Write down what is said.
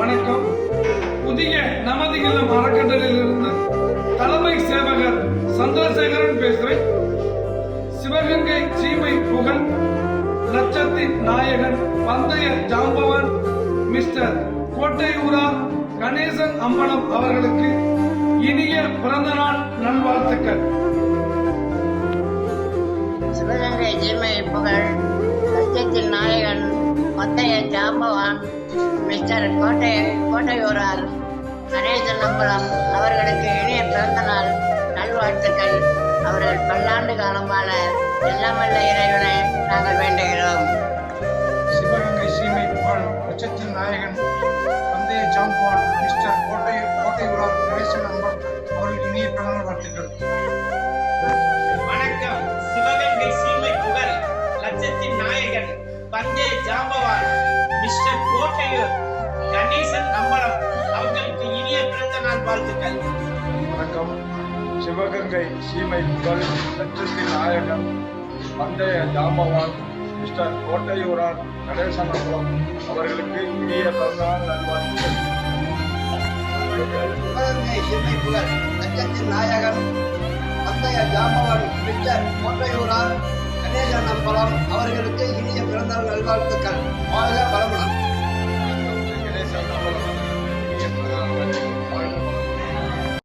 வணக்கம். புதிய நமது இல்லம் அறக்கட்டளையிலிருந்து தலைமை சேவகர் சந்திரசேகரன் பேசுகிறேன். சிவகங்கை சீமை புகழ் லட்சத்தின் நாயகன் பந்தய ஜாம்பவன் மிஸ்டர் கோட்டையூரார் கணேசன் அம்பலம் அவர்களுக்கு இனிய பிறந்த நாள் நல்வாழ்த்துக்கள். சிவகங்கை சீமை புகழ் லட்சத்தின் நாயகன் பந்தய ஜாம்பவான் மிஸ்டர் கோட்டை கோட்டையூரார் கணேசன் அம்பலம் அவர்களுக்கு இனிய பிறந்த நாள் நல்வாழ்த்துக்கள். அவர்கள் பல்லாண்டு காலம் வாழ எல்லாமல்ல இறைவனை நாங்கள் வேண்டுகிறோம். சிவகங்கை சீமை புகழ் லட்சத்தின் நாயகன் பந்தய ஜாம்பவான் பிறந்த நாள் வாழ்த்துக்கள் வணக்கம். சிவகங்கை சீமை புகழ் லட்சத்தின் நாயகன் பந்தய ஜாம்பவான் மிஸ்டர் கோட்டையூரார் கணேசனகுளம் அவர்களுக்கு இனிய பிறந்தநாள் நல்வாழ்த்துக்கள். சிவகங்கை சிறுமை புகழ் நாயகன் பந்தய ஜாம்பவன் மிஸ்டர் கோட்டையூரார் கணேசன் அம்பலம் அவர்களுக்கு இனிய பிறந்தநாள் நல்வாழ்த்துக்கள். வாழ்க